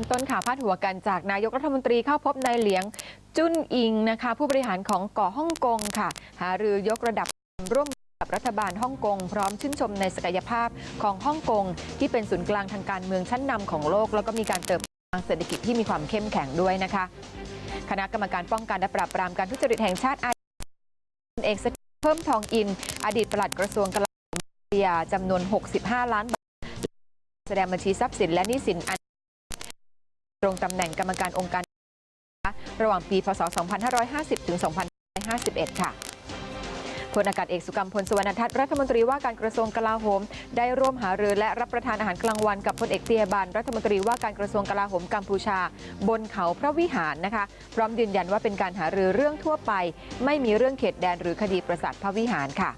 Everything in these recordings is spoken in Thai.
ริ่มต้นข่าวพาดหัวกันจากนายกรัฐมนตรีเข้าพบนายเหลียงจุนอิงนะคะผู้บริหารของเกาะฮ่องกงค่ะ หารือยกระดับร่วมกับรัฐบาลฮ่องกง พร้อมชื่นชมในศักยภาพของฮ่องกง ที่เป็นศูนย์กลางทางการเมืองชั้นนำของโลก แล้วก็มีการเติบโตทางเศรษฐกิจที่มีความเข้มแข็งด้วยนะคะ คณะกรรมการป้องกันและปราบปรามการทุจริตแห่งชาติอาเอกสกเพิ่มทองอิน อดีตปลัดกระทรวงกลาโหมเปียจำนวน 65 ล้านบาทแสดงบัญชีทรัพย์สินและหนี้สินอัน ตรงตำแหน่งกรรมการองค์การ ระหว่างปี พศ 2550 ถึง 2551 ค่ะพลอากาศเอกสุกัมพลสวรรณทัศน์รัฐมนตรีว่าการกระทรวงกลาโหม ได้ร่วมหารือและรับประทานอาหารกลางวันกับพลเอกเตียบันรัฐมนตรีว่าการกระทรวงกลาโหมกัมพูชา บนเขาพระวิหารนะคะ พร้อมยืนยันว่าเป็นการหารือเรื่องทั่วไป ไม่มีเรื่องเขตแดนหรือคดีประสาทพระวิหารค่ะ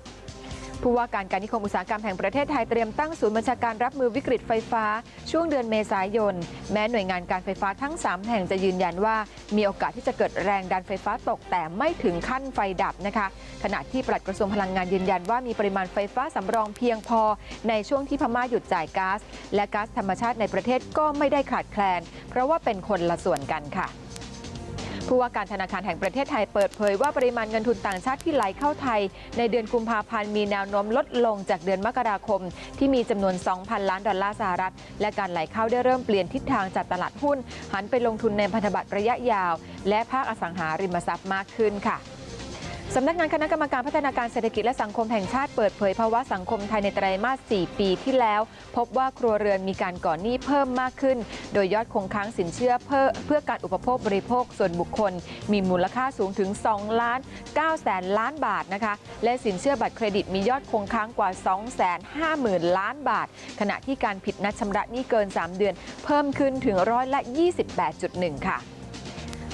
ผู้ว่าการการนิคมอุตสาหกรรมแห่งประเทศไทยเตรียมตั้งศูนย์บัญชาการรับมือวิกฤตไฟฟ้า ช่วงเดือนเมษายน แม้หน่วยงานการไฟฟ้าทั้ง 3 แห่งจะยืนยันว่า มีโอกาสที่จะเกิดแรงดันไฟฟ้าตกแต่ไม่ถึงขั้นไฟดับนะคะ ขณะที่ปลัดกระทรวงพลังงานยืนยันว่ามีปริมาณไฟฟ้าสำรองเพียงพอ ในช่วงที่พม่าหยุดจ่ายก๊าซและก๊าซธรรมชาติในประเทศก็ไม่ได้ขาดแคลน เพราะว่าเป็นคนละส่วนกันค่ะ ผู้ว่าการธนาคารแห่งประเทศไทยเปิดเผยว่าปริมาณเงินทุนต่างชาติที่ไหลเข้าไทย ในเดือนกุมภาพันธ์มีแนวโน้มลดลงจากเดือนมกราคม ที่มีจำนวน 2,000 ล้านดอลลาร์สหรัฐ และการไหลเข้าได้เริ่มเปลี่ยนทิศทางจากตลาดหุ้น หันไปลงทุนในพันธบัตรระยะยาว และภาคอสังหาริมทรัพย์มากขึ้นค่ะ สำนักงานคณะกรรมการพัฒนาการเศรษฐกิจและสังคมแห่งชาติเปิดเผยภาวะสังคมไทยในไตรมาส 4 ปีที่แล้ว พบว่าครัวเรือนมีการก่อนหนี้เพิ่มมากขึ้น โดยยอดคงค้างสินเชื่อเพื่อเพื่อการอุปโภคบริโภคส่วนบุคคล มีมูลค่าสูงถึง 2 ล้าน9แสนล้านบาทนะคะและสินเชื่อบัตรเครดิตมียอดคงค้างกว่า 2 5 0 0 0 0 ล้านบาท ขณะที่การผิดนัดชำระหนี้เกิน 3 เดือน เพิ่มขึ้นถึงร้อยละ 28.1 ค่ะ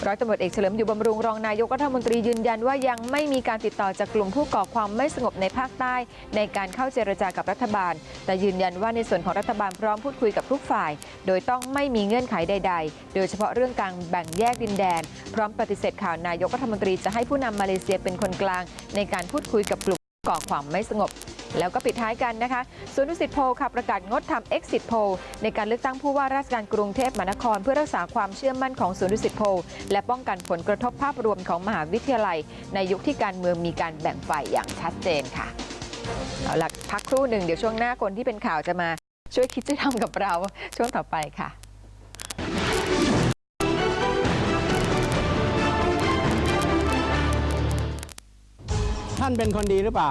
ร้อยตำรวจเอกเฉลิมอยู่บำรุงรองนายกรัฐมนตรียืนยันว่ายังไม่มีการติดต่อจากกลุ่มผู้ก่อความไม่สงบในภาคใต้ ในการเข้าเจรจากับรัฐบาล แต่ยืนยันว่าในส่วนของรัฐบาลพร้อมพูดคุยกับทุกฝ่าย โดยต้องไม่มีเงื่อนไขใด ๆ โดยเฉพาะเรื่องการแบ่งแยกดินแดน พร้อมปฏิเสธข่าวนายกรัฐมนตรีจะให้ผู้นำมาเลเซียเป็นคนกลาง ในการพูดคุยกับกลุ่มก่อความไม่สงบ แล้วก็ปิดท้ายกันนะคะศูนย์ดุสิตโพลค่ะประกาศงดทำ exit poll ในการเลือกตั้งผู้ว่าราชการกรุงเทพมหานคร เพื่อรักษาความเชื่อมั่นของศูนย์ดุสิตโพลและป้องกันผลกระทบภาพรวมของมหาวิทยาลัย ในยุคที่การเมืองมีการแบ่งฝ่ายอย่างชัดเจนค่ะเอาละพักครู่หนึ่งเดี๋ยวช่วงหน้าคนที่เป็นข่าวจะมาช่วยคิดช่วยทำกับเราช่วงต่อไปค่ะท่านเป็นคนดีหรือเปล่า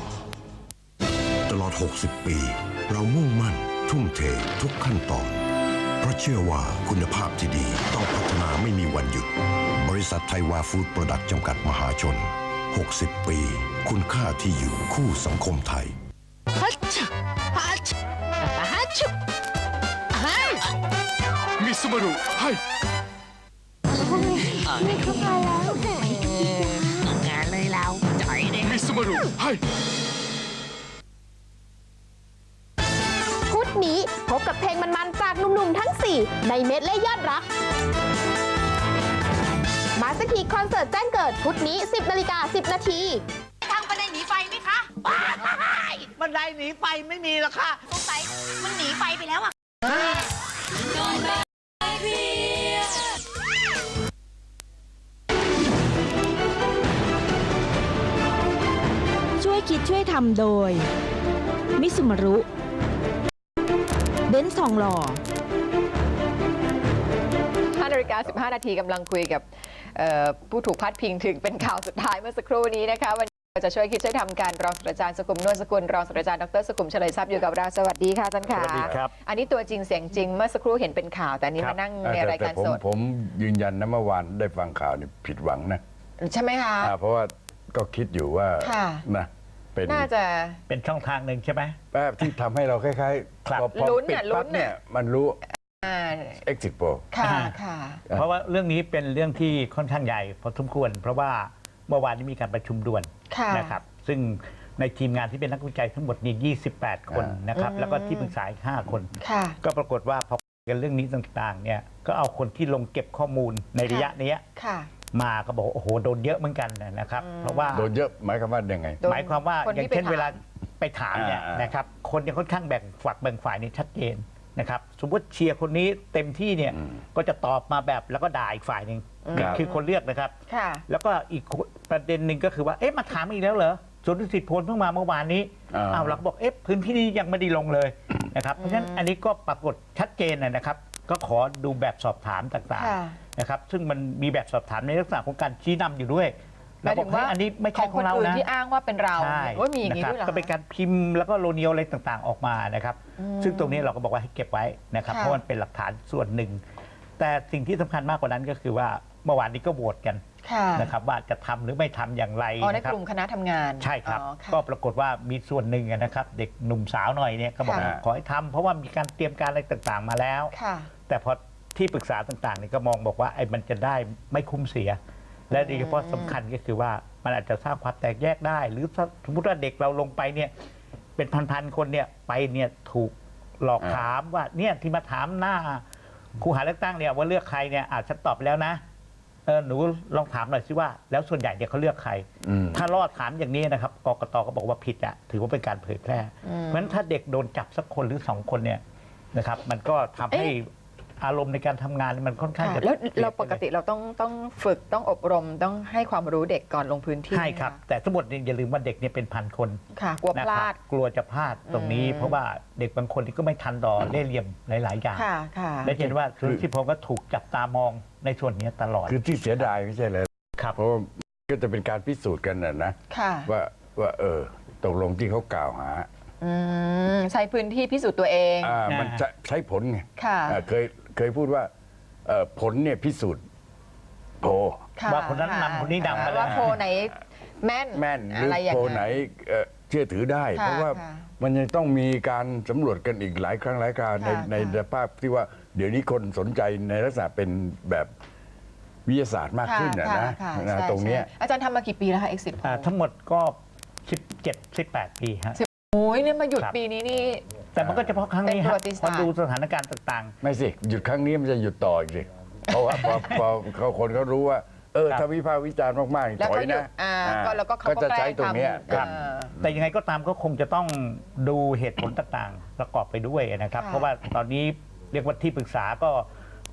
ลอด 60 ปี เรามุ่งมั่น ทุ่มเททุกขั้นตอน เพราะเชื่อว่าคุณภาพที่ดีต้องพัฒนาไม่มีวันหยุด บริษัทไทยวาฟู้ดโปรดักต์จำกัดมหาชน 60 ปี คุณค่าที่อยู่คู่สังคมไทยฮัชชะฮัชชะฮัชชะฮัชมิสมารุให้ไม่เข้ามาแล้วงานเลยเราจ่อยเลยมิสมารุให้ ในเม็ดเล่ยอดรัก มาสกีคอนเสิร์ตแจ้งเกิด พุธนี้ 10นาฬิกา10 นาทีทางบันไดหนีไฟไหมคะบันไดหนีไฟไม่มีหรอกค่ะสงสัยมันหนีไฟไปแล้วอะช่วยคิดช่วยทำโดย มิสุมารุ เบนซ์ทองหล่อ5 นาฬิกา 15 นาทีกำลังคุยกับเอ่อผู้ถูกพัดพิงถึงเป็นข่าวสุดท้ายเมื่อสักครู่นี้นะคะวันนี้เราจะช่วยคิดช่วยทำการรองศาสตราจารย์สกุลนวลสกุลรองศาสตราจารย์ดรสกุลเฉลยทรัพย์อยู่กับเราสวัสดีค่ะอาจารย์ค่ะสวัสดีครับอันนี้ตัวจริงเสียงจริงเมื่อสักครู่เห็นเป็นข่าวแต่อันนี้มานั่งในรายการแต่ผมสดผมยืนยันนะเมื่อวานได้ฟังข่าวนี่ผิดหวังนะใช่ไหมคะอ่าเพราะว่าก็คิดอยู่ว่าค่ะนะเป็นน่าจะเป็นช่องทางหนึ่งใช่ไหมแป๊บที่ทำให้เราคล้ายๆครับพอพอลุ้นปิดน่ะลุ้ปั๊บนน่ะเนี่ยมันรู้อ่า exit poll ค่ะอ่าค่ะ เพราะว่าเรื่องนี้เป็นเรื่องที่ค่อนข้างใหญ่พอสมควร เพราะว่าเมื่อวานนี้มีการประชุมด่วนค่ะนะครับ ซึ่งในทีมงานที่เป็นนักวิจัยทั้งหมดนี่ 28 คนนะครับอืมแล้วก็ที่ปรึกษาอีก 5 คนค่ะก็ปรากฏว่าพอกันเรื่องนี้ต่างๆ เนี่ย ก็เอาคนที่ลงเก็บข้อมูลในระยะเนี้ยค่ะมาก็บอกว่าโอ้โหโดนเยอะเหมือนกันนะครับ เพราะว่าโดนเยอะหมายความว่ายังไงโดนหมายความว่าคนอย่างที่ไปเช่นถามเวลาไปถามเนี่ยอ่านะครับ คนยังค่อนข้างแบ่งฝักแบ่งฝ่ายนี่ชัดเจน นะครับสมมติเชียร์คนนี้เต็มที่เนี่ยก็จะตอบมาแบบแล้วก็ด่าอีกฝ่ายหนึ่งนี่คือคนเลือกนะครับ ค่ะ แล้วก็อีกประเด็นหนึ่งก็คือว่าเอ๊ะมาถามอีกแล้วเหรอส่วนดุสิตโพลเพิ่งมาเมื่อวานนี้อ่า อ้าวเราก็บอกเอ๊ะพื้นที่นี้ยังไม่ได้ลงเลยนะครับเพราะฉะนั้นอันนี้ก็ปรากฏชัดเจนนะนะครับ ก็ขอดูแบบสอบถามต่างค่ะ ๆนะครับซึ่งมันมีแบบสอบถามในลักษณะของการชี้นำอยู่ด้วย หมายถึงว่าเรบอกเฮ้ยอันนี้ไม่ขใช่องขคองนเราอื่นนะที่อ้างว่าเป็นเราใช่ว่ามีอย่างนี้ะครับด้วยเหรอก็เป็นการพิมพ์แล้วก็โลเนียอะไรต่างๆออกมานะครับ ซึ่งตรงนี้เราก็บอกว่าให้เก็บไว้นะครับค่ะเพราะมันเป็นหลักฐานส่วนหนึ่ง แต่สิ่งที่สำคัญมากกว่านั้นก็คือว่าเมื่อวานนี้ก็โหวตกันค่ะนะครับว่าจะทำหรือไม่ทำอย่างไรอ๋อในนะครักบลุ่มคณะทำงานใช่ครับอ๋อะก็ปรากฏว่ามีส่วนหนึ่งนะครับ เด็กหนุ่มสาวหน่อยเนี่ยก็บอกค่ะว่าขอให้ทำเพราะว่ามีการเตรียมการอะไรต่างๆมาแล้วค่ะแต่พอที่ปรึกษาต่างๆเนี่ยก็มองบอกว่าไอ้มันจะได้ไม่คุ้มเสีย และโดยเฉพาะสำคัญก็คือว่ามันอาจจะสร้างความแตกแยกได้ หรือถ้าสมมติว่าเด็กเราลงไปเนี่ยเป็นพันๆคนเนี่ยไปเนี่ยถูกหลอกถามว่าเนี่ยที่มาถามหน้าครูหาเลือกตั้งเนี่ยว่าเลือกใครเนี่ยอาจจะฉันตอบไปแล้วนะเออหนูลองถามหน่อยสิว่า แล้วส่วนใหญ่เนี่ยเขาเลือกใครอืมถ้ารอดถามอย่างนี้นะครับกกตก็บอกว่าผิดอะถือว่าเป็นการเผยแพร่เพราะฉะนั้นถ้าเด็กโดนจับสักคนหรือสองคนเนี่ยนะครับ มันก็ทำให้เอารมณ์ในการทำงานมันค่อนข้างค่ะจะแล้วเราปกติเราต้องต้องฝึกต้องอบรมต้องให้ความรู้เด็กก่อนลงพื้นที่ใช่ครับ แต่ทั้งหมดเนี่ยอย่าลืมว่าเด็กเนี่ยเป็นพันคนค่ะกลัวนะพคลารัดบกลัวจะพลาดตรงนี้ อืม เพราะว่าเด็กบางคนที่ก็ไม่ทันต่อเล่ห์เหลี่ยมหลาย ๆ อย่าง ค่ะค่ะ และเห็นว่าส่วนที่ผมก็ถูกจับตามองในส่วนนี้ตลอด คือที่เสียดายไม่ใช่เลยครับ เพราะว่าก็จะเป็นการพิสูจน์กันนะนะค่ะว่าว่าเออตกลงที่เขากล่าวหาอืมใช้พื้นที่พิสูจน์ตัวเองอ่ามันจะใช้ผลไงค่ะ อ่าเคย เคยพูดว่าเอ่อผลเนี่ยพิสูจน์โพลค่ะว่าคนนั้นนำคนนี้นำมาเลย ว่าโพลไหนแม่นแม่นหรืออะไรอย่างโพลนั้นไหนเอ่อเชื่อถือได้ ค่ะเพราะว่าค่ะมันยังต้องมีการสำรวจกันอีกหลายครั้งหลายคราวในค่ะในค่ะสภาพที่ว่าเดี๋ยวนี้คนสนใจในลักษณะเป็นแบบวิทยาศาสตร์มากขึ้นนะค่นะค่นะใช่ตรงเนี้ย ใช่อาจารย์ทำมากี่ปีแล้วคะ exit อ่า poll ทั้งหมดก็ 17 18 ปีฮะ โอ้ยเนี่ยมาหยุดครับ ปีนี้นี่ แต่มันก็เฉพาะครั้งนี้เป็นประฮะวัติศาสตร์พอดูสถานการณ์ต่าง ไม่สิ หยุดครั้งนี้มันจะหยุดต่ออีกสิเพราะว่าพอพอเขาคนเขารู้ว่า เออครับ ถ้าวิพากษ์วิจารณ์มากแล้วๆถอเขายหยุนะดอ่าอ่าก็แล้วก็เขาก็ก็จะแกล้ใช้งตรงเนี้ยทำครับเออๆแต่ยังไงก็ตามก็คงจะต้องดูเหตุผลต่างๆ ประกอบไปด้วยนะครับ ค่ะเพราะว่าตอนนี้เรียกว่าที่ปรึกษาก็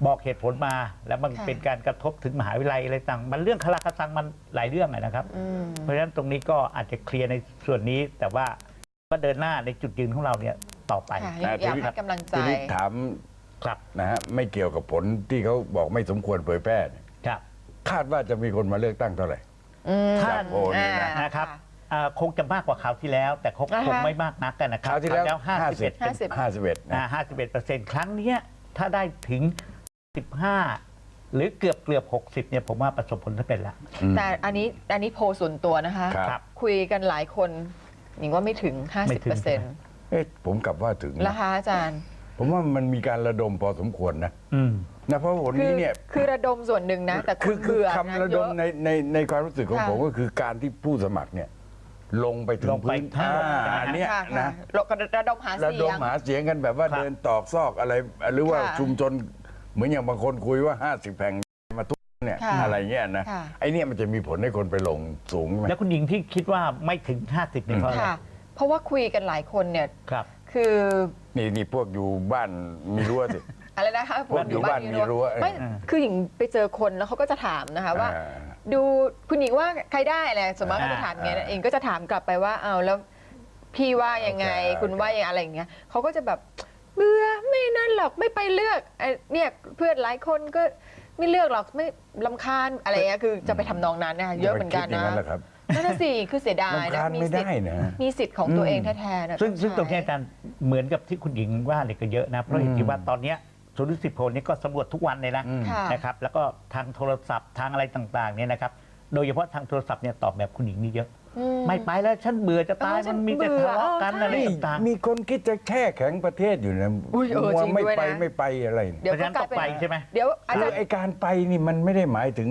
บอกเหตุผลมา แล้วมันค่ะ เป็นการกระทบถึงมหาวิทยาลัยอะไรต่าง มันเรื่องคาราคาซังมันหลายเรื่องอะนะครับ อืม เพราะฉะนั้นตรงนี้ก็อาจจะเคลียร์ในส่วนนี้ แต่ว่าก็เดินหน้าในจุดยืนของเราเนี่ย ต่อไปค่ะอ่าอยากทีนี้ให้กำลังใจทีนี้ถามครับนะฮะไม่เกี่ยวกับผลที่เขาบอกไม่สมควรเผยแพร่เนี่ยครับ คาดว่าจะมีคนมาเลือกตั้งเท่าไหร่ อืม ถ้า จากโพลเนี่ยนะอ่านะครับอ่าคงจะมากกว่าคราวที่แล้ว แต่คงนะคะ คงไม่มากนักกันนะคครับราวที่แล้วห้าห้าสิบสิเอ็บด50 ห้าสิบเอ็ดนะ ห้าสิบเอ็ดเปอร์เซ็นต์ครั้งเนี้ยถ้าได้ถึงสิบห้าหรือเกือบเกือบหกสิบเนี่ยผมว่าประสบผลสำเร็จแล้ว แต่อันนี้อันนี้โพลส่วนตัวนะคะ ครับ คุยกันหลายคนหนิงว่าไม่ถึง ไม่ถึง 50%เปอร์ เซ็นต์เอ๊ะผมกลับว่าถึงนะแล้วคะอาจารย์ ผมว่ามันมีการระดมพอสมควรนะอืม นะเพราะผลคืนี้เนี่ยคือระดมส่วนหนึ่งนะ แต่คือคือเบื่อคำนะระดมเยอในในในความรู้สึกของค่ะผมก็คือการที่ผู้สมัครเนี่ย ลงไปถึงลงไปพื้นทั้งหมดอ่านะอันเนี้ยค่ะนะค่ะระดมหาระเสีดยมง หาเสียงกันแบบว่าครับ เดินตอกซอกอะไร หรือว่าค่ะชุมชนเหมือนอย่างบางคนคุยว่า 50แผงมาทุกเนี่ยค่ะอะไรเงี้ยนะค่ะ ไอเนี่ยมันจะมีผลให้คนไปลงสูงไหม แล้วคุณหญิงที่คิดว่าไม่ถึง 50เนี่ยเพราะอะไร ค่ะ เพราะว่าคุยกันหลายคนเนี่ย ครับ คือนี่นี่พวกอยู่บ้านมีรั้วสิ อะไรนะคะพวกอยู่บ้านมีรั้วไม่เออ คือหญิงไปเจอคนแล้วเขาก็จะถามนะคะว่า อ่า ดูคุณหญิงว่าใครได้อะไรสมมติเขาจะถามอย่างเงี้ยอ่าเองก็จะถามกลับไปว่าเอาแล้วพี่ว่ายังไง โอเค คุณว่ายังไงอะไรอย่างเงี้ยเขาก็จะแบบเบื่อไม่นั่นหรอกไม่ไปเลือกไอ้เนี่ยเพื่อนหลายคนก็ไม่เลือกหรอกไม่ลำคาญอะไรเงี้ยคือจะไปทำนองนั้นนะคะเยอะเหมือนกันคิดอย่างนะนั้นแหละครับ นั่นนะสิคือเสียดายลำนะคาญมีไม่สิทได้ธิ์นะ มีสิทธิ์ของตัวเองแท้ๆนะซึ่งซึ่งตรงใช้นี้อาจารย์เหมือนกับที่คุณหญิงว่าเนี่ยก็เยอะนะ เพราะเห็นที่ว่าตอนเนี้ยศูนย์สิบโพลนี่ก็สำรวจทุกวันเลยนะค่ะ นะครับแล้วก็ทางโทรศัพท์ทางอะไรต่างๆเนี่ยนะครับโดยเฉพาะทางโทรศัพท์เนี่ยตอบแบบคุณหญิงนี่เยอะอืม ไม่ไปแล้วฉันเบื่อจะตายเออฉัมันนมีแต่เบื่ทะอเลาะกันเออใช่อะไรนี่ต่างมีคนคิดจะแช่แข็งประเทศอยู่นะอุ้ยเออมัวจริงไม่ด้วยไปนะ ไม่ไปอะไรเดี๋ยวเพราะฉะนั้นก็กลายเป็นต้องไปใช่ไหม เดี๋ยวอาคืจาอรย์ ไอการไปนี่มันไม่ได้หมายถึง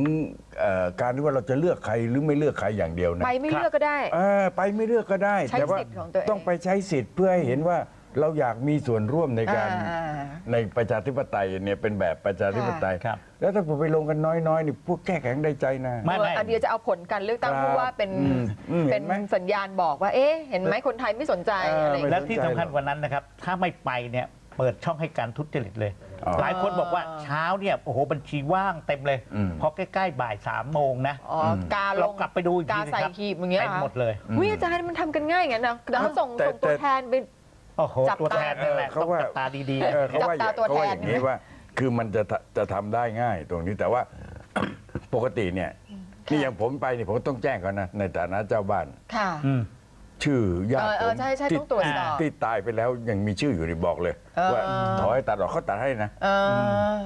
เอ่อการที่ว่าเราจะเลือกใครหรือไม่เลือกใครอย่างเดียวนะไปไม่เลือกก็ได้ เออไปไม่เลือกก็ได้ ใช้แต่ว่าสิทธิ์ของตัวเอง ต้องไปใช้สิทธิ์เพื่อให้เห็นว่า เราอยากมีส่วนร่วมในการอ่า ในประชาธิปไตยเนี่ยเป็นแบบประชาธิปไตย ครับ แล้วถ้าผมไปลงกันน้อยๆนี่พวกแก้แข็งได้ใจนะ ไม่เอออันเดียวจะเอาผลการเลือกตั้งครับผู้ว่าเป็นอืมอืมเป็นเห็นไหมสัญญาณบอกว่า เอ๊ะ เห็นไหมคนไทยไม่สนใจเอออ อะไรอย่างไม่เงี้ย และที่สำคัญกว่านั้นนะครับ ถ้าไม่ไปเนี่ยเปิดช่องให้การทุจริตเลย อ๋อหลายคนบอกว่าเช้าเนี่ยโอ้โหบัญชีว่างเต็มเลยอืม พอใกล้ๆบ่ายสามโมงนะ อ๋ออกาลเรางกลับไปดูอีกกาทีใส่นะครับขีบอย่างเงี้ยเต็มเหรอหมดเลย วิอาจารย์มันทำกันง่ายอย่างนั้นนะแล้วเขาส่งแต่ส่งตัวแต่ แทนไป โอ้โหจับตัวแทนนั่นแหละเขาต้องว่าจับตาดีเออเขาว่าอย่าจับตาตัวเขาว่าแทนอย่างนี้ว่า คือมันจะทะจะทำได้ง่ายตรงนี้แต่ว่า ปกติเนี่ย นี่อย่างผมไปนี่ผมต้องแจ้งเขานะในฐานะเจ้าบ้าน ค่ะๆอืม ชื่อญาติเออเอผอมใช่ใช่ที่ต้องตรวจสอบที่ตายไปแล้วยังมีชื่ออยู่นี่บอกเลย เออ ว่าถอยตัดออกเขาตัดให้นะ เออ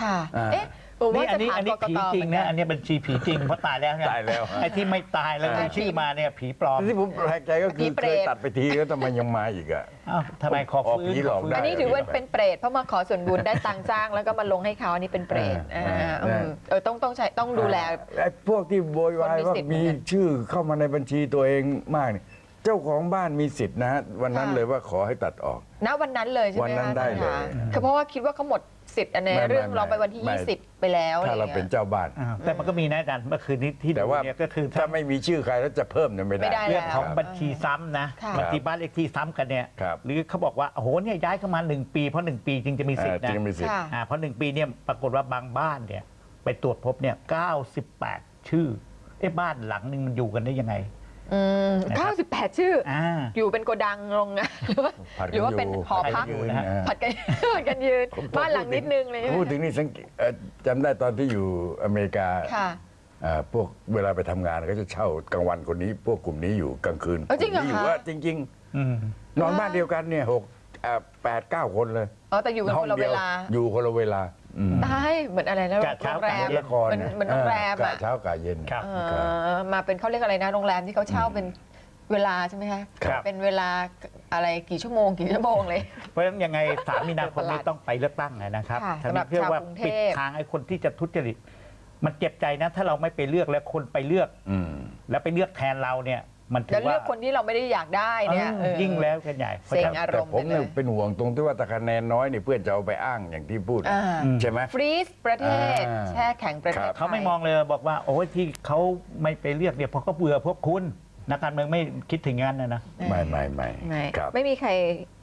ค่ะ อ่า เอ๊ะ ผมนี่ว่าอัจะนนี้ถามอันกนี้กผีตจริงเหมือนะกัอันนี้บัญชีผีจริงเพราะตายแล้วไงตายแล้ว ไอ้ที่ไม่ตายแล้วเออมีชื่อมาเนี่ยผีปลอมที่ผมแปลกใจก็ผีคือเปรเคตยตัดไปทีแล้วทำไมยังมาอีกอะอ้าวทำไมขอออกฟื้นผีหลอกขฟื้ได้ อันนี้ถือว่าเป็นเปรตเพราะมาขอส่วนบุญได้ตังค์จ้างแล้วก็มาลงให้เขาอันนี้เป็นเปรตเอออ่าเอออืมเออต้องต้องใช้ต้องดูแล ไอ้พวกที่โวยวายคนมีว่าสิทธิ์มีเหมือนกันชื่อเข้ามาในบัญชีตัวเองมากนี่เจ้าของบ้านมีสิทธิ์นะฮะวันนั้นค่ะ เลยว่าขอให้ตัดออก ณวันนั้นเลยใช่ไหมวันนั้นคะได้เลยท่านคะคือเพราะว่าคิดว่าเขาหมด สิทธิ์อันในไม่เรื่องไม่เราไปวันที่ ไม่ 20 ไปแล้วถ้าเราอะไรเป็นงี้ยเจ้าบ้านอ้าวแต่มันก็มีนะอาจารย์เมื่อคืนนี้ที่แต่ดูว่าเนี่ยก็คือถ้าไม่มีชื่อใครแล้วจะเพิ่มเนี่ยไม่ไม่ได้ได้ เรื่องของแล้วบัญชีซ้ำนะค่ะบางทีบ้านเลขที่ซ้ำกันเนี่ยครับ หรือเขาบอกว่าโอ้โหเนี่ยย้ายเข้ามาหนึ่งปีเพราะหนึ่งปีจึงจะมีสิทธิ์อ่านะ จึงมีสิทธิ์ ค่ะ อ่าเพราะหนึ่งปีเนี่ยปรากฏว่าบางบ้านเนี่ย ไปตรวจพบเนี่ย 98 ชื่อเอ๊ะบ้านหลังหนึ่งมันอยู่กันได้ยังไง อืมนะครับ98 ชื่ออ่าอยู่เป็นโกดังลงนะหรือว่าผัดกันหรือว่าเป็นอยู่หอพักผัดกันยืนนะฮะอ่าผัดกัน ผัดกันยืนผมบ้านหลังนิดนึงเลยพูดถึงนี่สังเกตเอ่อจำได้ตอนที่อยู่อเมริกาค่ะอ่าพวกเวลาไปทำงานก็จะเช่ากลางวันคนนี้ พวกกลุ่มนี้อยู่กลางคืนเอ้าจริงเหรอกลุ่มนี้อยู่คะว่าจริง อืม ๆ นอนบ้านเดียวกันเนี่ยหกอ่าแปดเก้าคนเลยอ๋อแต่อยู่กันคนละเวลา อยู่คนละเวลาอืม ตายเหมือนอะไรนะกะเช้าโรงแรกะมเย็ละครเหมือนเหมือนโรงแรมกะอะเช้ากะเย็น ครับ เออมาเป็นเขาเรียกอะไรนะโรงแรมที่เขาเช่าเป็นเวลาใช่ไหมคะครับ เป็นเวลาอะไรกี่ชั่วโมงกี่ชั่วโมงเลย เพราะฉะนั้นยังไงสามมีนาคมนี้ต้องไปเลือกตั้งนะครับค่ะทางสำหรันี้บเชื่อว่าชาวกรุงเทพปิดทางไอ้คนที่จะทุจริต มันเจ็บใจนะ ถ้าเราไม่ไปเลือกแล้วคนไปเลือก อืม แล้วไปเลือกแทนเราเนี่ย มันถืแล้วอเลืว่าอกคนที่เราไม่ได้อยากได้เนี่ยเออเออยิ่งแล้วกันใหญ่เพราะเซ็งฉะนั้นอารแต่มณ์ ผมไปเลเนี่ยยเป็นห่วงตรงที่ว่าถ้าคะแนนน้อยเนี่ยเพื่อนจะเอาไปอ้างอย่างที่พูดอ่า ใช่ไหม ฟรีซประเทศ อ่า แช่แข็งประเทศครับเขาไม่มองเลยบอกว่า โอ้ยที่เขาไม่ไปเลือกเนี่ยเพราะเขาเบื่อพวกคุณนักการเมืองไม่คิดถึงงั้นนะนะ ไม่ไม่ไม่ไม่ครับ ไม่มีใคร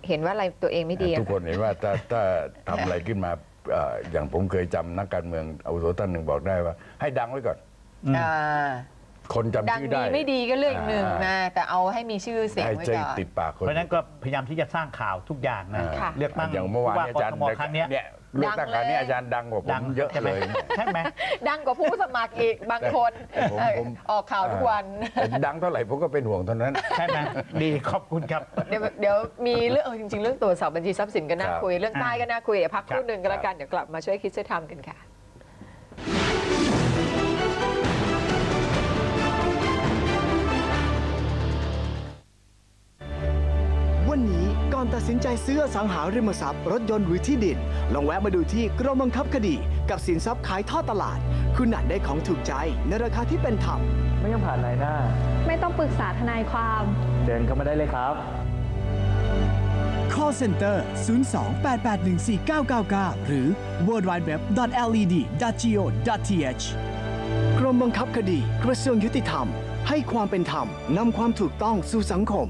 เห็นว่าอะไรตัวเองไม่ดีอะทุกคนเห็นว่าถ้าถ้าทำอะไรขึ้นมาเอ่ออย่างผมเคยจำนักการเมืองอาวุโสท่านหนึ่งบอกได้ว่า ให้ดังไว้ก่อน อ่า คนจำดังชื่อดีได้ไม่ดีก็เรื่องอีกหนึ่งอ่านะแต่เอาให้มีชื่อเสียงให้ไว้ใจก่อน ติดปากคนเพราะฉะนั้นก็พยายามที่จะสร้างข่าวทุกอย่างนะค่ะ เลือกตั้งอย่างเมื่อวานเนยอาจารย์ผู้ว่กทมครั้งเนี้ย เนี่ยเลือกตั้งครั้งนี้อาจารย์ดังกว่าผมเยอะใช่ไหมเลย ใช่ไหม ดังกว่าผู้สมัครอีกบางคนผมเออผม ออกข่าวทุกวันแต่ดังเท่าไหร่ผมก็เป็นห่วงเท่านั้น ใช่ไหมดีขอบคุณครับ เดี๋ยวเดี๋ยวมีเรื่องเออจริง ๆ เรื่องตรวจสอบบัญชีทรัพย์สินก็น่าครับ คุย เรื่องใต้ก็น่าคุย เดี๋ยวพักครู่หนึ่งก็แล้วกันครับเดี๋ยวกลับมาช่วยคิดช่วยทำกันค่ะ อนตัดสินใจซื้ออสังหาริมทรัพย์ รถยนต์หรือที่ดิน ลองแวะมาดูที่กรมบังคับคดี กับสินทรัพย์ขายทอดตลาด คุณอาจได้ของถูกใจในราคาที่เป็นธรรม ไม่ต้องผ่านนายหน้า ไม่ต้องปรึกษาทนายความ เดินเข้ามาได้เลยครับ call center 02-881-4999 หรือ www.led.go.th กรมบังคับคดี กระทรวงยุติธรรม ให้ความเป็นธรรมนำความถูกต้องสู่สังคม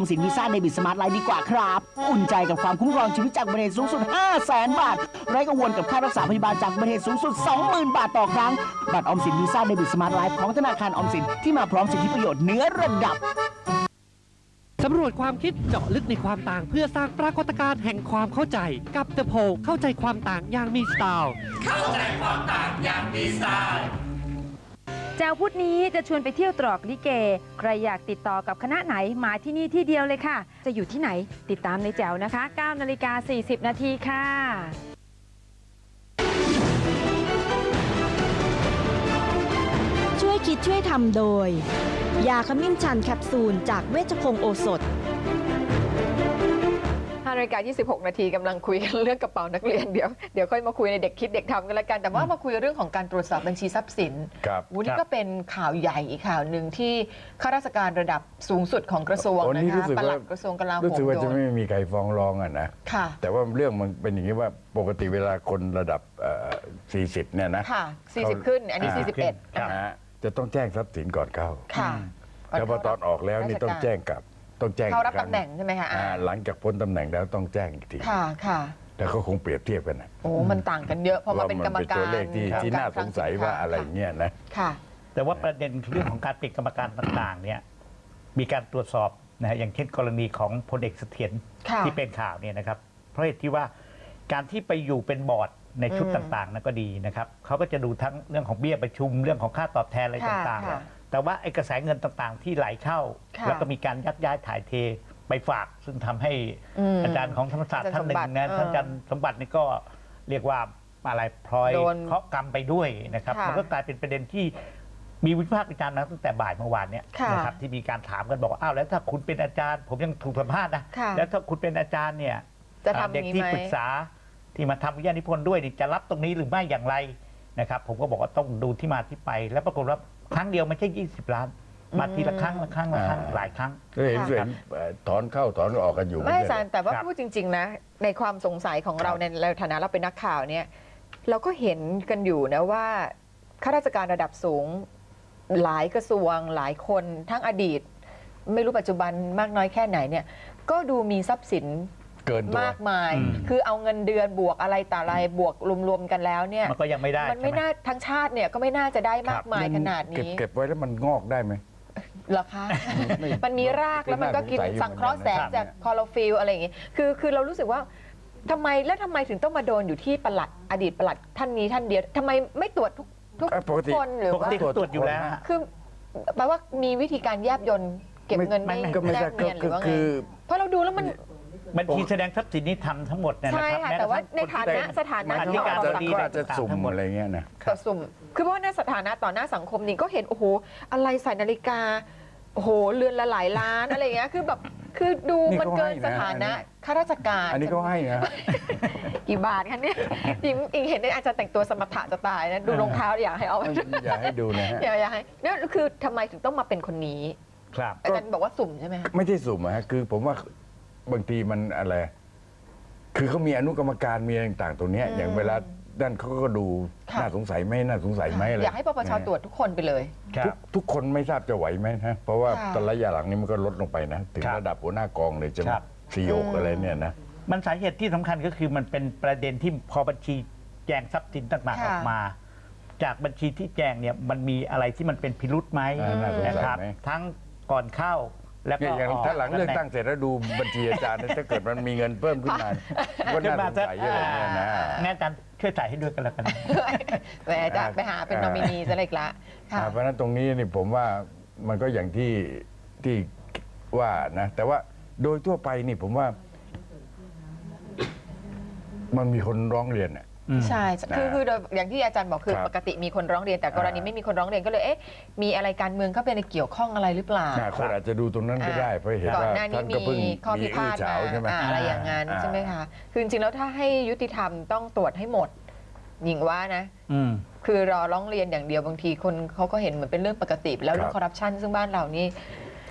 มัครบัตรออมสินวีซ่าในบิตสมาร์ทไลน์ดีกว่าครับ อุ่นใจกับความคุ้มครองชีวิตจากอุบัติเหตุสูงสุด 5 0 0แสนบาท ไร้กังวลกับค่ารักษาพยาบาลจากอุบัติเหตุสูงสุด 20,000 บาทต่อครั้ง บัตรออมสินวีซ่าในบิตสมาร์ทไลฟ์ของธนาคารออมสินที่มาพร้อมสิทธิประโยชน์เหนือระดับสำรวจความคิดเจาะลึกในความต่างเพื่อสร้างปรากฏการณ์แห่งความเข้าใจ กับ The p o l เข้าใจความต่างอย่างมีสไตล์ เข้าใจความต่างอย่างมีสไตล์ แจวพุธนี้จะชวนไปเที่ยวตรอกลิเก ใครอยากติดต่อกับคณะไหนมาที่นี่ที่เดียวเลยค่ะ จะอยู่ที่ไหนติดตามในแจวนะคะ9นาฬิกา40 นาทีค่ะช่วยคิดช่วยทำโดย ยาขมิ้นชันแคปซูลจากเวชพงศ์โอสถ นาฬิกา26 นาทีกำลังคุยกันเรื่องกระเป๋านักเรียนเดี๋ยวเดี๋ยวค่อยมาคุยในเด็กคิดเด็กทำกันละกัน แต่ว่ามาคุยเรื่องของการตรวจสอบบัญชีทรัพย์สินครับวันนี้ก็เป็นข่าวใหญ่อีกข่าวหนึ่งที่ข้าราชการระดับสูงสุดของกระทรวงโอ้นะนี่รู้คะสึกปว่าลัดกระทรวงกลาโหรู้สึกมว่าโดจะนไม่มีใครฟ้องร้องอะนะค่ะแต่ว่าเรื่องมันเป็นอย่างนี้ว่าปกติเวลาคนระดับเอ่อ40 เนี่ยนะค่ะ 40 ขึ้นอันนี้า41นะฮะจะต้องแจ้งทรัพย์สินก่อนเข้าค่ะแล้วพอตอนออกแล้วนี่ต้องแจ้งกลับ ต้องแจ้งเข้ารับอีกคตำแหน่งใช่ไหมคะอ่าอ่าหลังจากพ้นตำแหน่งแล้วต้องแจ้งอีกทีค่ะค่ะแต่ก็คงเปรียบเทียบกันนะโอ้มันต่างกันเยอะเพราะมาเป็นกรรมเป็นกาตัวรเลขที่ของที่กรน่าสงสัยว่าอะไรเงี้ยนะค่ะแต่ว่าประเด็นเรื่องของการเป็นกรรมการต่างๆเนี่ยมีการตรวจสอบนะฮะอย่างเช่นกรณีของพลเอกเสถียรค่ะที่เป็นข่าวเนี่ยนะครับเพราะเหตุที่ว่าการที่ไปอยู่เป็นบอร์ดในชุดอืมต่างๆนั่นก็ดีนะครับเขาก็จะดูทั้งเรื่องของเบี้ยประชุมเรื่องของค่าตอบแทนอะไรค่ะต่างค่ะๆ แต่ว่าไอ้กระแสเงินต่างๆ ที่ไหลเข้า ค่ะแล้วก็มีการยักย้ายถ่ายเทไปฝาก ซึ่งทำให้อืมอาจารย์ของธรรมศาสตร์อาจารย์ท่านหนึ่งนะสมบัติท่านอาจารย์สมบัตินี่ก็เรียกว่าอะไรพลอยโดนเคราะห์กรรมไปด้วยนะครับ ค่ะมันก็กลายเป็นประเด็นที่มีวิพากษ์วิจารณ์มาตั้งแต่บ่ายเมื่อวานเนี่ยค่ะนะครับที่มีการถามกันบอกว่าอ้าวแล้วถ้าคุณเป็นอาจารย์ ผมยังถูกสัมภาษณ์นะค่ะ แล้วถ้าคุณเป็นอาจารย์เนี่ย จะทำอ่าเด็กอย่างนี้ที่ไหม ปรึกษาที่มาทำวิทยานิพนธ์ด้วยนี่จะรับตรงนี้หรือไม่อย่างไรนะครับ ผมก็บอกว่าต้องดูที่มาที่ไป แล้วปรากฏว่า ครั้งเดียวไม่ใช่ 20 ล้าน มาทีละครั้งละครั้งละครั้งอ่าหลายครั้ง ก็เห็นเห็นเอ่อถอนเข้าถอนออกกันอยู่ไม่ใช่สารแต่ว่าครับพูดจริง ๆ นะ ในความสงสัยของเราในในฐานะเราเป็นนักข่าวเนี่ย เราก็เห็นกันอยู่นะว่าข้าราชการระดับสูงหลายกระทรวงหลายคนทั้งอดีต ไม่รู้ปัจจุบันมากน้อยแค่ไหนเนี่ย ก็ดูมีทรัพย์สิน เกินตัว มากมาย อืม คือเอาเงินเดือนบวกอะไรต่ออะไรบวกรวมๆกันแล้วเนี่ยมันก็ยังไม่ได้มันไม่ใช่ห น่าทั้งชาติเนี่ยก็ไม่น่าจะได้มากมายขนาดเก็บนี้เก็บไว้แล้วมันงอกได้ไหม เหรอคะ ไม่มันมีรากแล้วมันก็กินน่าสงสัยอยู่สังเคราะห์แสงเหมือนกันนะจากคลอโรฟิลอะไรอย่างงี้คือคือเรารู้สึกว่าทำไมแล้วทำไมถึงต้องมาโดนอยู่ที่ปลัดอดีตปลัดท่านนี้ท่านเดียวทำไมไม่ตรวจทุกทุกเอ่อปกติ คนหรือปกว่าติเขาตรวจอยู่แล้วฮะ คือแปลว่ามีวิธีการแยบยนเก็บเงินไม่ไม่ ก็ไม่แนได้บเนียนหรือว่าไงคือ เพราะเราดูแล้วมัน บัญชีแสดงทรัพย์สินนี่ทำทั้งหมดเนยนะใช่ครับค่ะม้แต่ว่ากระทั่งในคฐาที่นะเป็สถานะบรรที่ณาธิการเราบดีก็อะไรอาจจะต่างๆสุ่มทั้งหมดอะไรเงี้ยนะ ต่อสุ่ม คือเพราะว่าในสถานะต่อหน้าสังคมนี่ก็เห็นโอ้โหอะไรใส่นาฬิกา โอ้โหเรือนละหลายล้านอะไรอย่างเงี้ย คือแบบ คือดูนี่มันเขาเกินให้นะสถานะอันนี้ ข้าราชการ อันนี้ก็ให้นะ กี่บาทคะเนี่ยจริงอิงเห็นได้อาจจะแต่งตัวสมถะจะตายนะ ดูรองเท้าอยากให้เอาอย่าให้ดูนะฮะ อย่าอยากให้เนี่ยคือทำไมถึงต้องมาเป็นคนนี้ ครับ อาจารย์บอกว่าสุ่มใช่ไหมคะ ไม่ใช่สุ่มอะฮะคือผมว่า บางทีมันอะไร คือเขามีอนุกรรมการมีอะไรต่างๆ ตรงเนี้ยอืม อย่างเวลาด้านเขาก็ดูค่ะ น่าสงสัยไหมน่าสงสัยไหมอะไรอยากให้ปปชตรวจทุกคนไปเลยครัทุบกทุกคนไม่ทราบจะไหวไหมนะเพราะว่าค่ะ ตอนระยะหลังนี้มันก็ลดลงไปนะ ถึงครับระดับหัวหน้ากองเลยจะครับซีโออะไรเนี่ยนะ มันสาเหตุที่สำคัญก็คือมันเป็นประเด็นที่พอบัญชีแจงทรัพย์สินต่างๆค่ะ ออกมา จากบัญชีที่แจงเนี่ยมันมีอะไรที่มันเป็นพิรุษไหมอ่าน่าสงสัยนะครับไหมทั้งก่อนเข้า แล้วเนี่ก็ยอย่างออกถ้าหลังเลือกตั้งเสร็จแล้วดูบัญชีอาจารย์เนี่ยถ้าเกิดมันมีเงินเพิ่มขึ้นมาก็ขึ้นน่ามาสงซะสัยเยอะเนี่ยนะ งั้นอาจารย์ช่วยจ่ายให้ด้วยกันแล้วกัน แหมจะไปหาเป็นนอมินีซะเลยอีกละค่ะ อ่าเพราะฉะนั้นตรงนี้นี่ผมว่ามันก็อย่างที่ที่ว่านะ แต่ว่าโดยทั่วไปนี่ผมว่า มันมีคนร้องเรียนน่ะ ใช่คือนะคือโดยอย่างที่อาจารย์บอกคือครับปกติมีคนร้องเรียนแต่กรณีอ่า ไม่มีคนร้องเรียนก็เลยเอ๊ะมีอะไรการเมืองเข้าไปในเกี่ยวข้องอะไรหรือเปล่าอ่าคนอาจจะดูตรงนั้นก็ได้ เพราะเห็นก่อนว่าหน้านี้ท่านก็เพิ่งมีข้อพิพาทมีอื้อฉาวใช่ไหม มาอ่าอะไรอย่างนั้นอ่า ใช่ไหมคะ คือจริงๆแล้วถ้าให้ยุติธรรมต้องตรวจให้หมด หญิงว่านะ อืม คือรอร้องเรียนอย่างเดียวบางทีคนเขาก็เห็นเหมือนเป็นเรื่องปกติไปแล้วเรื่องคอร์รัปชันซึ่งบ้านเรานี่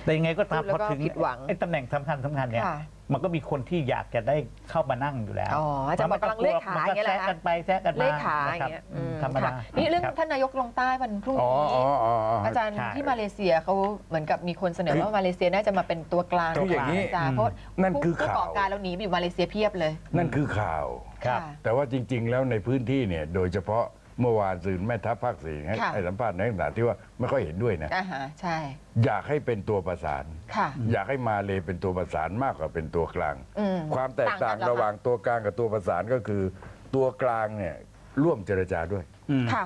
แต่ยังไงก็ตามพูดแล้วพอก็ถึงผิดหวัง ไอ้ตำแหน่งสำคัญสำคัญเนี่ย ค่ะ มันก็มีคนที่อยากจะได้เข้ามานั่งอยู่แล้วอ๋ออาจารย์บอกกำลังเลขขามันอย่างเงี้ยเหรอแซะคะ กันไปแซะกันมาเลขขาอนะย่างเงี้ยครับอืมธรรมดาค่ะนี่เรื่องครับท่านนายกลงใต้วันพรุ่งอ๋อนี้อ๋ออ๋ออ๋อออาจารย์ใช่ ที่มาเลเซียเขาเหมือนกับมีคนเสนอว่ามาเลเซียน่าจะมาเป็นตัวกลางคืออย่างนี้นี้จ้าเพราะนั่นคือผู้ข่าวก่อการแล้วหนีไปอยู่มาเลเซียเพียบเลยนั่นคือข่าวค่ะแต่ว่าจริง ๆ แล้วในพื้นที่เนี่ย โดยเฉพาะ เมื่อวานสื่อแม่ทัพภาคสี่ให้ค่ะ ให้สัมภาษณ์ในขณะที่ว่าไม่ค่อยเห็นด้วยนะ อ่าฮะใช่ อยากให้เป็นตัวประสาน ค่ะ อยากให้มาเลยเป็นตัวประสานมากกว่าเป็นตัวกลาง อืมความแตกต่างกันเหอระหว่างคตัวกลางกับตัวประสานก็คือ ตัวกลางเนี่ยร่วมเจรจาด้วยค่ะ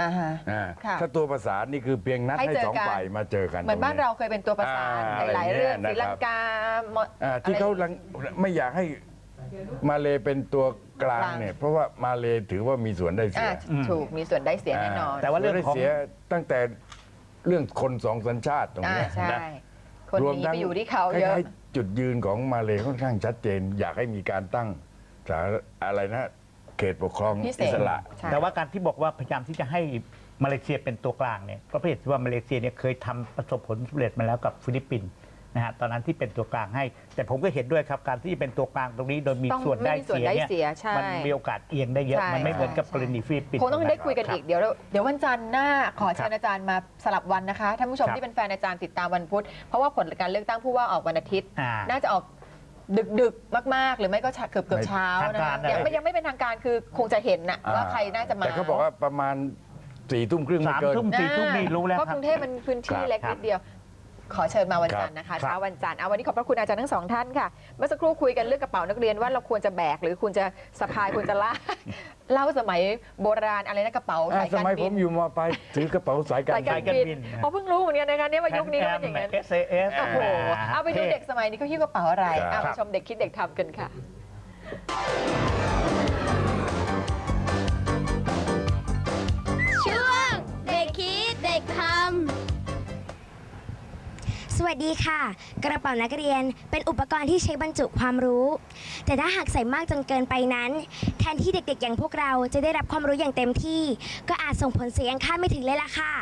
อ่าฮะ อ่าค่ะถ้าตัวประสานนี่คือเพียงนัดให้ให้เจอสองกัน ฝ่ายมาเจอกันเหมือนบ้านตง เราเคยเป็นตัวประสานอ่าหลายๆเรื่องอะไรศรีเนี่ยลันะงครับกาหมด อ่าที่เขาลังไม่อยากให้มาเลเป็นตัว กลางเนี่ยเพราะว่ามาเลถือว่ามีส่วนได้เสีอ่ายถูกมีส่วนได้เสียแน่นอนแต่ว่าเรื่องส่นได้ของเสียตั้งแต่เรื่องคนสองสัญชาติตรงอ่าเนี้ยใช่ นะ คนหนีไปอยู่ที่เขาเยอะ คล้ายๆจุดยืนของมาเลค่อนข้างชัดเจน อยากให้มีการตั้งสาอะไรนะ เขตปกครองพิเศษ อิสระ ใช่ แต่ว่าการที่บอกว่าพยายามที่จะให้มาเลเซียเป็นตัวกลางเนี่ยก็เพราะเหตุที่ว่ามาเลเซียเนี่ยเคยทำประสบผลสำเร็จมาแล้วกับฟิลิปปินส์ นะฮะตอนนั้นที่เป็นตัวกลางให้ แต่ผมก็เห็นด้วยครับการที่จะเป็นตัวกลางตรงนี้โดยมีต้องส่วนได้ไม่มีส่วนเสียได้เนี่ยเสียใช่ มันมีโอกาสเอียงได้เยอะ ใช่มันไม่เหมือนกับใช่ กรณีฟิลิปปินส์ คงต้องได้คุยกันรับอีกเดี๋ยวเราเดี๋ยววันจันทร์หน้าขอเชิญอาจารย์มาสลับวันนะคะท่านผู้ชมครับที่เป็นแฟนอาจารย์ติดตามวันพุธเพราะว่าผลการเลือกตั้งผู้ว่าออกวันอาทิตย์ อ่าน่าจะออกดึกๆมาก ๆ หรือไม่ก็เกือบเกือบๆเช้าทางนะกาคะรยังไม่อะไรยังไม่เป็นทางการคือคงจะเห็นนะว่าใครน่าจะมาแต่เขาบอกว่าประมาณสี่ทุ่มครึ่งไม่สามเกิน ทุ่มสี่ทุ่มนี่รู้แล้วเพราะครักบรุงเทพมันพื้นที่ครับเล็กนิดเดียว ขอเชิญมาวันจันทร์นะคะครับเช้าวันจันทร์เอาวันนี้ขอบพระคุณอาจารย์ทั้งสองท่านค่ะ เมื่อสักครู่คุยกันเรื่องกระเป๋านักเรียนว่าเราควรจะแบกหรือควรจะสะพายควรจะลากเล่าสมัยโบราณอะไรนะกระเป๋าอ่าสายสการมัยผบิมนอยู่มปลายถือกระเป๋าสายการสายการสายการบินบินเพราะเพิ่งรู้เหมือนกันนะคะเนี่ยว่ายุคนี้ก็เป็นอย่างนั้นเอสเอสโอ้โหเอาไปดูเด็กสมัยนี้เขาหิ้วกระเป๋าอะไรครับเอาไปชมเด็กคิดเด็กทำกันค่ะช่วงเด็กคิดเด็กทำ สวัสดีค่ะ กระเป๋านักเรียนเป็นอุปกรณ์ที่ใช้บรรจุความรู้ แต่ถ้าหากใส่มากจนเกินไปนั้น แทนที่เด็กๆ อย่างพวกเราจะได้รับความรู้อย่างเต็มที่ ก็อาจส่งผลเสียอย่างคาดไม่ถึงเลยล่ะค่ะ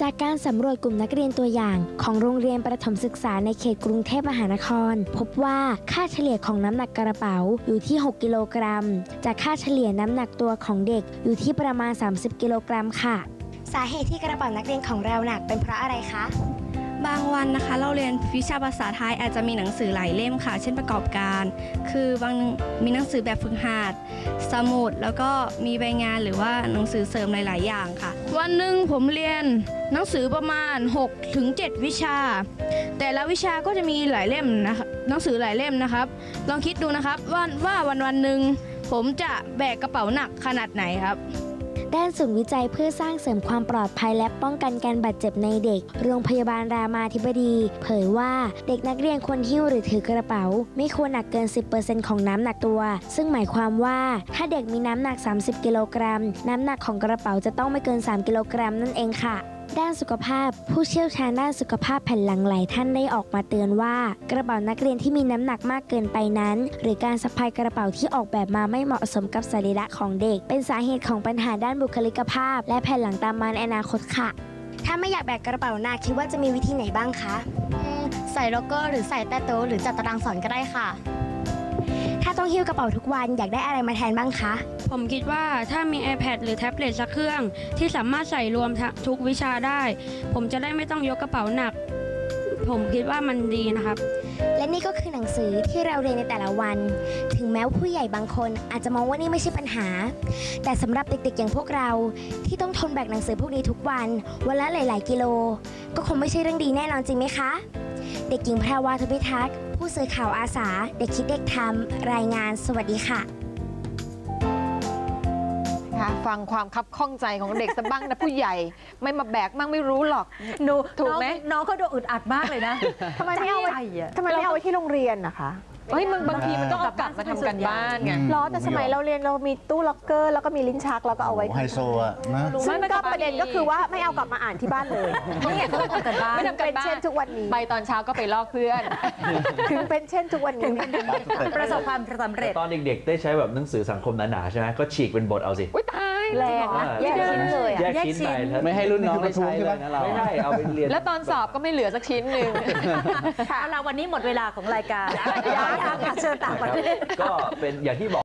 จากการสำรวจกลุ่มนักเรียนตัวอย่าง ของโรงเรียนประถมศึกษาในเขตกรุงเทพมหานคร พบว่าค่าเฉลี่ยของน้ำหนักกระเป๋าอยู่ที่ 6 กิโลกรัม จากค่าเฉลี่ยน้ำหนักตัวของเด็กอยู่ที่ประมาณ 30 กิโลกรัมค่ะ สาเหตุที่กระเป๋านักเรียนของเราหนักเป็นเพราะอะไรคะ บางวันนะคะ เราเรียนวิชาภาษาไทยอาจจะมีหนังสือหลายเล่มค่ะ เช่นประกอบการ คือบางมีหนังสือแบบฝึกหัดสมุดแล้วก็มีใบงานหรือว่าหนังสือเสริมหลาย ๆ อย่างค่ะ วันหนึ่งผมเรียนหนังสือประมาณ6ถึง7วิชา แต่ละวิชาก็จะมีหลายเล่มนะคะหนังสือหลายเล่มนะครับ ลองคิดดูนะครับว่าว่าวันวันหนึ่งผมจะแบกกระเป๋าหนักขนาดไหนครับ ด้านศูนย์วิจัยเพื่อสร้างเสริมความปลอดภัยและป้องกันการบาดเจ็บในเด็ก โรงพยาบาลรามาธิบดี เผยว่าเด็กนักเรียนควรหิ้วหรือถือกระเป๋า ไม่ควรหนักเกิน 10%ของน้ำหนักตัว ซึ่งหมายความว่าถ้าเด็กมีน้ำหนัก 30 กิโลกรัม น้ำหนักของกระเป๋าจะต้องไม่เกิน 3 กิโลกรัมนั่นเองค่ะ ด้านสุขภาพ ผู้เชี่ยวชาญด้านสุขภาพแผ่นหลังหลายท่านได้ออกมาเตือนว่า กระเป๋านักเรียนที่มีน้ำหนักมากเกินไปนั้น หรือการสะพายกระเป๋าที่ออกแบบมาไม่เหมาะสมกับสรีระของเด็ก เป็นสาเหตุของปัญหาด้านบุคลิกภาพ และแผ่นหลังตามมาในอนาคตค่ะ ถ้าไม่อยากแบกกระเป๋าหนักคิดว่าจะมีวิธีไหนบ้างคะใส่โล็อกเกอร์หรือใส่ใต้โต๊ะหรือจัดตารางสอนก็ได้ค่ะ ถ้าต้องหิ้วกระเป๋าทุกวันอยากได้อะไรมาแทนบ้างคะ ผมคิดว่าถ้ามี iPad หรือแท็บเล็ตสักเครื่อง ที่สามารถใส่รวมทุกวิชาได้ ผมจะได้ไม่ต้องยกกระเป๋าหนัก ผมคิดว่ามันดีนะครับ และนี่ก็คือหนังสือที่เราเรียนในแต่ละวัน ถึงแม้ว่าผู้ใหญ่บางคนอาจจะมองว่านี่ไม่ใช่ปัญหา แต่สำหรับเด็กๆอย่างพวกเรา ที่ต้องทนแบกหนังสือพวกนี้ทุกวัน วันละหลาย ๆ กิโล ก็คงไม่ใช่เรื่องดีแน่นอนจริงไหมคะ เด็กหญิงแพรวาทพิทักษ์ ผู้สื่อข่าวอาสา เด็กคิดเด็กทำรายงานสวัสดีค่ะค่ะฟังความคับข้องใจของเด็กสะบ้างนะผู้ใหญ่ ไม่มาแบกมั่งไม่รู้หรอกหนูถูกไหมน้องน้องเขาดูอึดอัดมากเลยนะทำไมไม่เอาไว้ใจอะทำไมไม่เอาไว้ที่โรงเรียนนะคะ เฮ้ยมึงบางทีมันต้องเอากลับมาทำกันบ้านไง ล้อแต่สมัยเราเรียนเรามีตู้ล็อกเกอร์ แล้วก็มีลิ้นชักแล้วก็เอาไว้ไฮโซอะนะ ซึ่งก็ประเด็นก็คือว่าไม่เอากลับมาอ่านที่บ้านเลยนี่ไเขาต้องทำกันบ้านไม่ทำกันเป็นบ้าเช่นทุกวันนี้ ไปตอนเช้าก็ไปลอกเพื่อน ถึงเป็นเช่นทุกวันนี้ ประสบความสำเร็จตอนเด็กๆ ได้ใช้แบบหนังสือสังคมหนาๆ ใช่ไหมก็ฉีกเป็นบทเอาสิ อุ้ยตาย แรงนะแยกชิ้นเลยแยกชิ้นไปแล้ไม่ให้รุ่นน้องได้ใช้เลยไม่ได้เอาไปเรียน แล้วตอนสอบก็ไม่เหลือสักชิ้นหนึ่ง เอาละวันนี้หมดเวลาของรายการเชิญต่างประเทศ ก็เป็นอย่างที่บอก